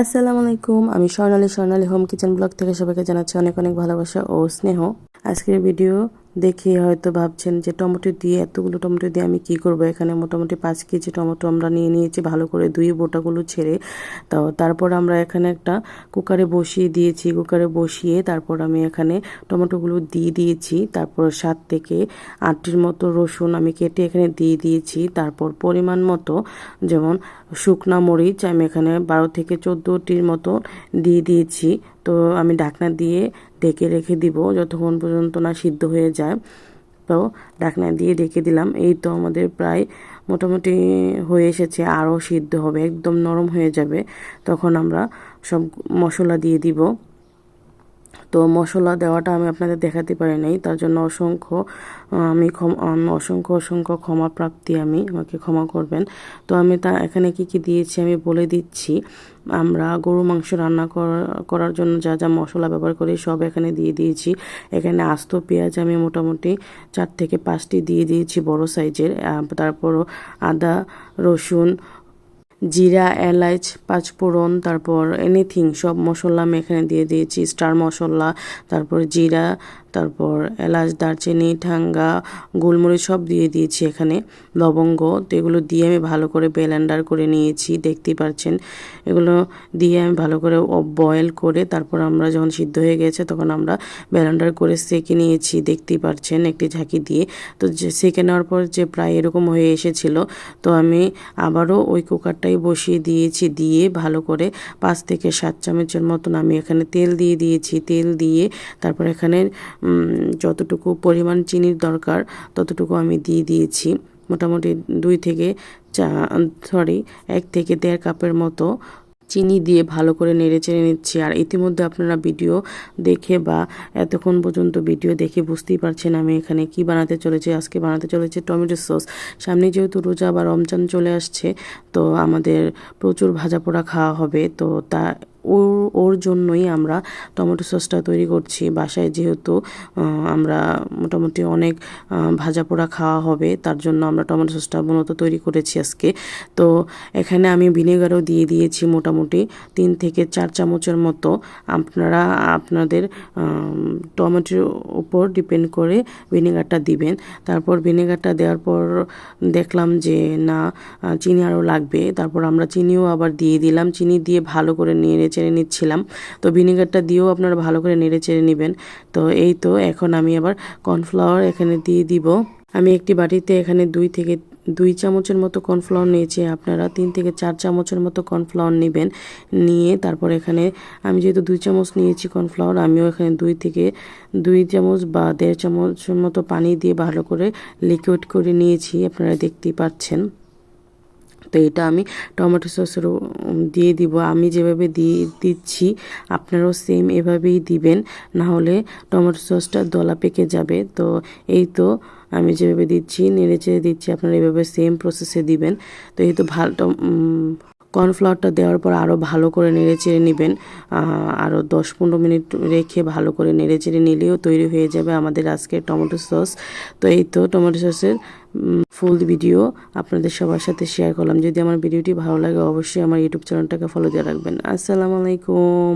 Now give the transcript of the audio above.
আসসালামু আলাইকুম, আমি Swarnali Swarnali home kitchen vlog থেকে সবাইকে জানাচ্ছি অনেক অনেক ভালোবাসা ও স্নেহ। আজকের ভিডিও দেখে হয়তো ভাবছেন যে টমেটো দিয়ে এতগুলো টমেটো দিয়ে আমি কি করব? এখানে মোটামুটি পাঁচ কেজি টমেটো আমরা নিয়ে নিয়েছি, ভালো করে ধুয়ে বোটাগুলো ছেড়ে। তো তারপর আমরা এখানে একটা কুকারে বসিয়ে দিয়েছি। কুকারে বসিয়ে তারপর আমি এখানে টমেটোগুলো দিয়ে দিয়েছি। তারপর সাত থেকে আটটির মতো রসুন আমি কেটে এখানে দিয়ে দিয়েছি। তারপর পরিমাণ মতো যেমন শুকনা মরিচ আমি এখানে বারো থেকে চোদ্দোটির মতো দিয়ে দিয়েছি। তো আমি ডাকনা দিয়ে ঢেকে রেখে দিব, যতক্ষণ পর্যন্ত না সিদ্ধ হয়ে যায়। তো ডাকনা দিয়ে ঢেকে দিলাম। এই তো আমাদের প্রায় মোটামুটি হয়ে এসেছে, আরও সিদ্ধ হবে, একদম নরম হয়ে যাবে। তখন আমরা সব মশলা দিয়ে দিব। তো মশলা দেওয়াটা আমি আপনাদের দেখাতে পারি নাই। তার জন্য অসংখ্য আমি অসংখ্য অসংখ্য ক্ষমা প্রাপ্তি আমি, আমাকে ক্ষমা করবেন। তো আমি তা এখানে কি কি দিয়েছি আমি বলে দিচ্ছি। আমরা গরু মাংস রান্না করার জন্য যা যা মশলা ব্যবহার করি সব এখানে দিয়ে দিয়েছি। এখানে আস্ত পেঁয়াজ আমি মোটামুটি চার থেকে পাঁচটি দিয়ে দিয়েছি বড় সাইজের তারপরও আদা, রসুন জিরা এলাচ পাঁচফোড়ন, তারপর এনিথিং সব মশলা আমি এখানে দিয়ে দিয়েছি, স্টার মশলা, তারপর জিরা, তারপর এলাচ, দারচিনি, ঠাঙ্গা, গোলমরিচ সব দিয়ে দিয়েছি এখানে, লবঙ্গ, তো এগুলো দিয়ে আমি ভালো করে বেলেন্ডার করে নিয়েছি, দেখতেই পাচ্ছেন এগুলো দিয়ে আমি ভালো করে বয়েল করে তারপর আমরা যখন সিদ্ধ হয়ে গেছে তখন আমরা বেলেন্ডার করে সেকে নিয়েছি, দেখতেই পাচ্ছেন একটি ঝাঁকি দিয়ে। তো সেকে নেওয়ার পর যে প্রায় এরকম হয়ে এসেছিল, তো আমি আবারও ওই কুকারটাই বসিয়ে দিয়েছি, দিয়ে ভালো করে পাঁচ থেকে সাত চামচের মতন আমি এখানে তেল দিয়ে দিয়েছি। তেল দিয়ে তারপর এখানে যতটুকু পরিমাণ চিনির দরকার ততটুকু আমি দিয়ে দিয়েছি। মোটামুটি দুই থেকে চা সরি এক থেকে দেড় কাপের মতো চিনি দিয়ে ভালো করে নেড়ে চেড়ে নিচ্ছি। আর ইতিমধ্যে আপনারা ভিডিও দেখে বা এতক্ষণ পর্যন্ত ভিডিও দেখে বুঝতেই পারছেন আমি এখানে কি বানাতে চলেছি, আজকে বানাতে চলেছে টমেটো সস। সামনে যেহেতু রোজা বা রমজান চলে আসছে, তো আমাদের প্রচুর ভাজা পোড়া খাওয়া হবে, তো তা ওর ওর জন্যই আমরা টমেটো সসটা তৈরি করছি। বাসায় যেহেতু আমরা মোটামুটি অনেক ভাজা পোড়া খাওয়া হবে, তার জন্য আমরা টমেটো সসটা মূলত তৈরি করেছি আজকে। তো এখানে আমি ভিনেগারও দিয়ে দিয়েছি মোটামুটি তিন থেকে চার চামচের মতো। আপনারা, আপনাদের টমেটোর উপর ডিপেন্ড করে ভিনেগারটা দিবেন। তারপর ভিনেগারটা দেওয়ার পর দেখলাম যে না চিনি আরও লাগবে। তারপর আমরা চিনিও আবার দিয়ে দিলাম। চিনি দিয়ে ভালো করে নিয়ে চেড়ে নিচ্ছিলাম। তো ভিনেগারটা দিয়েও আপনারা ভালো করে নেড়ে চেড়ে নেবেন। তো এই তো, এখন আমি আবার কর্নফ্লাওয়ার এখানে দিয়ে দিব। আমি একটি বাটিতে এখানে দুই থেকে, দুই চামচের মতো কর্নফ্লাওয়ার নিয়েছি। আপনারা তিন থেকে চার চামচের মতো কর্নফ্লাওয়ার নেবেন। নিয়ে তারপর এখানে আমি যেহেতু দুই চামচ নিয়েছি কর্নফ্লাওয়ার, আমিও এখানে দুই থেকে, দুই চামচ বা দেড় চামচের মতো পানি দিয়ে ভালো করে লিকুইড করে নিয়েছি। আপনারা দেখতেই পাচ্ছেন। তো এটা আমি টমেটো সসের দিয়ে দিব। আমি যেভাবে দিয়ে দিচ্ছি, আপনারাও সেম এভাবেই দিবেন। না হলে টমেটো সসটা দলা পেকে যাবে। তো এই তো আমি যেভাবে দিচ্ছি, নেড়ে চেড়ে দিচ্ছি, আপনারা এভাবে সেম প্রসেসে দিবেন। তো এই তো ভালো কর্নফ্লাওয়ারটা দেওয়ার পর আরও ভালো করে নেড়ে চেড়ে নেবেন। আরও দশ পনেরো মিনিট রেখে ভালো করে নেড়ে চেড়ে নিলেও তৈরি হয়ে যাবে আমাদের আজকের টমেটো সস। তো এই তো টমেটো সসের ফুল ভিডিও আপনাদের সবার সাথে শেয়ার করলাম। যদি আমার ভিডিওটি ভালো লাগে অবশ্যই আমার ইউটিউব চ্যানেলটাকে ফলো দিয়ে রাখবেন। আসসালামু আলাইকুম।